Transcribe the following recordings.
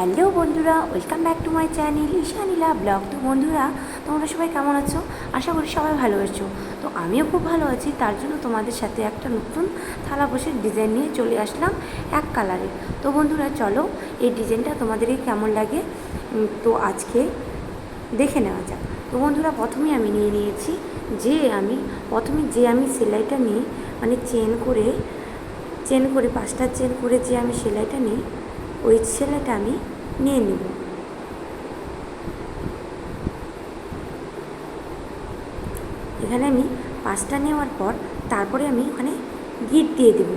Hello বন্ধুরা, welcome back to my channel Ishanila blog. তো বন্ধুরা, তোমরা সবাই কেমন আছো? আশা করি সবাই ভালো আছো। তো আমিও খুব ভালো আছি, তার জন্য তোমাদের সাথে একটা নতুন থালা বসের ডিজাইন নিয়ে চলে আসলাম এক কালারের তো বন্ধুরা, চলো এই ডিজাইনটা তোমাদেরকে কেমন লাগে? তো আজকে দেখে নেওয়া যাক। তো বন্ধুরা প্রথমে আমি নিয়ে নিয়েছি যে আমি, প্রথমে যে আমি সেলাইটা নিই মানে চেন করে চেন করে, পাঁচটা চেন করে যে আমি সেলাইটা নিই ওই ছেলেটা আমি নিয়ে নেব। এখানে আমি পাঁচটা নেওয়ার পর তারপরে আমি ওখানে গিট দিয়ে দেব।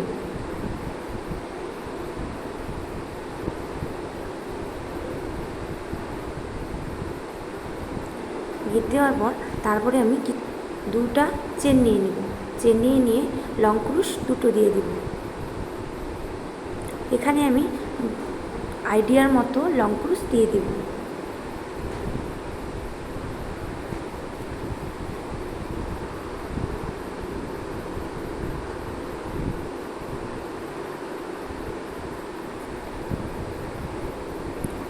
গিট দেওয়ার পর তারপরে আমি দুটা চেন নিয়ে নেব। চেন নিয়ে নিয়ে লং ক্রুশ দুটো দিয়ে দেব। এখানে আমি আইডিয়ার মতো লং ক্রুশ দিয়ে দেব।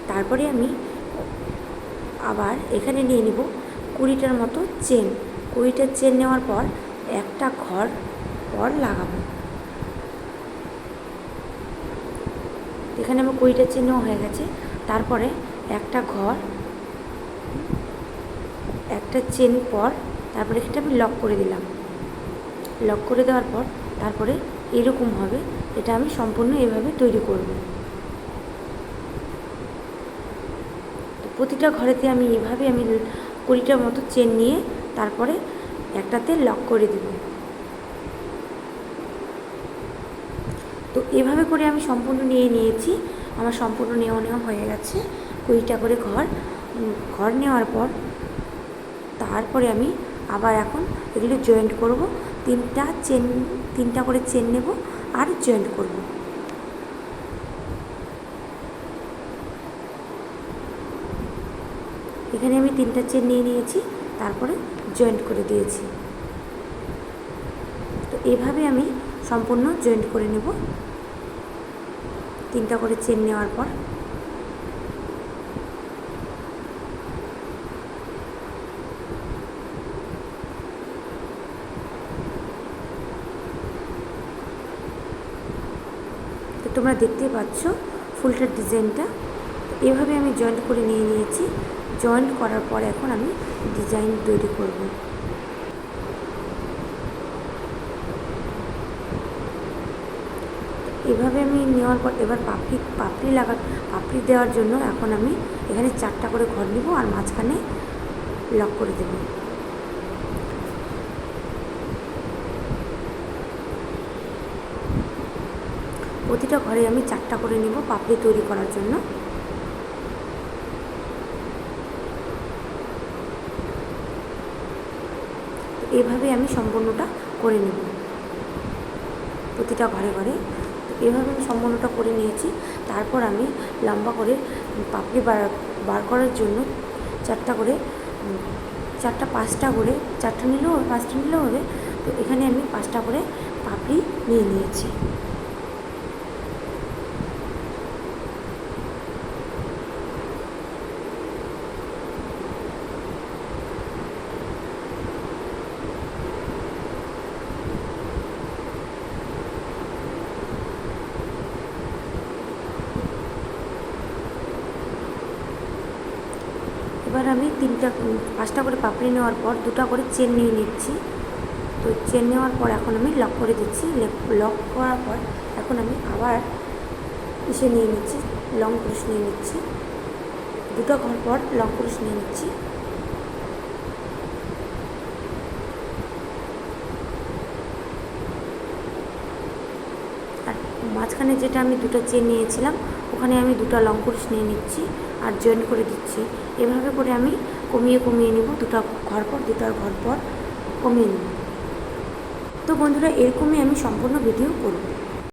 তারপরে আমি আবার এখানে নিয়ে নিব কুড়িটার মতো চেন। কুড়িটার চেন নেওয়ার পর একটা ঘর পর লাগাবো। এখানে আমার কুড়িটা নেওয়া হয়ে গেছে। তারপরে একটা ঘর, একটা চেন পর, তারপরে এটা আমি লক করে দিলাম। লক করে দেওয়ার পর, তারপরে এরকম হবে, এটা আমি সম্পূর্ণ এভাবে তৈরি করব। তো প্রতিটা ঘরেতে আমি এভাবে আমি কুড়িটার মতো চেন নিয়ে তারপরে একটাতে লক করে দেব। তো এভাবে করে আমি সম্পূর্ণ নিয়ে নিয়েছি। আমার সম্পূর্ণ নেওয়া নেওয়া হয়ে গেছে। কুড়িটা করে ঘর। ঘর নেওয়ার পর তারপরে আমি আবার এখন এগুলো জয়েন্ট করব। তিনটা চেন তিনটা করে চেন নেব আর জয়েন্ট করব। এখানে আমি তিনটা চেন নিয়ে নিয়েছি, তারপরে জয়েন্ট করে দিয়েছি। তো এভাবে আমি সম্পূর্ণ জয়েন্ট করে নেব। তিনটা করে চেন নেওয়ার পর। তো তোমরা দেখতেই পাচ্ছ ফুলটার ডিজাইনটা। এভাবে আমি জয়েন্ট করে নিয়ে নিয়েছি। জয়েন্ট করার পর এখন আমি ডিজাইন তৈরি করব। এভাবে আমি নেওয়ার পর এবার পাপড়ি পাপড়ি লাগা, পাপড়ি দেওয়ার জন্য এখন আমি এখানে চারটা করে ঘর নেব আর মাঝখানে লক করে দেবো। প্রতিটা ঘরে আমি চারটা করে নেব পাপড়ি তৈরি করার জন্য। এভাবে আমি সম্পূর্ণটা করে নেব প্রতিটা ঘরে ঘরে। এভাবে আমি সম্পূর্ণটা করে নিয়েছি। তারপর আমি লম্বা করে পাপড়ি বার বার করার জন্য চারটা করে চারটা পাঁচটা করে, চারটা নিলেও, পাঁচটা নিলেও হবে। তো এখানে আমি পাঁচটা করে পাপড়ি নিয়ে নিয়েছি। এবার আমি তিনটা পাঁচটা করে পাপড়ি নেওয়ার পর দুটা করে চেন নিয়ে নিচ্ছি। তো চেন নেওয়ার পর এখন আমি লক করে দিচ্ছি। লক করার পর এখন আমি আবার ইসে নিয়ে নিচ্ছি, লং ক্রুশ নিয়ে নিচ্ছি। দুটো ঘর পর লং ক্রুশ নিয়ে নিচ্ছি। আর মাঝখানে যেটা আমি দুটো চেন নিয়েছিলাম ওখানে আমি দুটো লং ক্রুশ নিয়ে নিচ্ছি আর জয়েন করে দিচ্ছি। এভাবে করে আমি কমিয়ে কমিয়ে নেব, দুটো ঘর পর দুটার ঘর পর কমিয়ে নেব। তো বন্ধুরা, এরকমই আমি সম্পূর্ণ ভিডিও করব।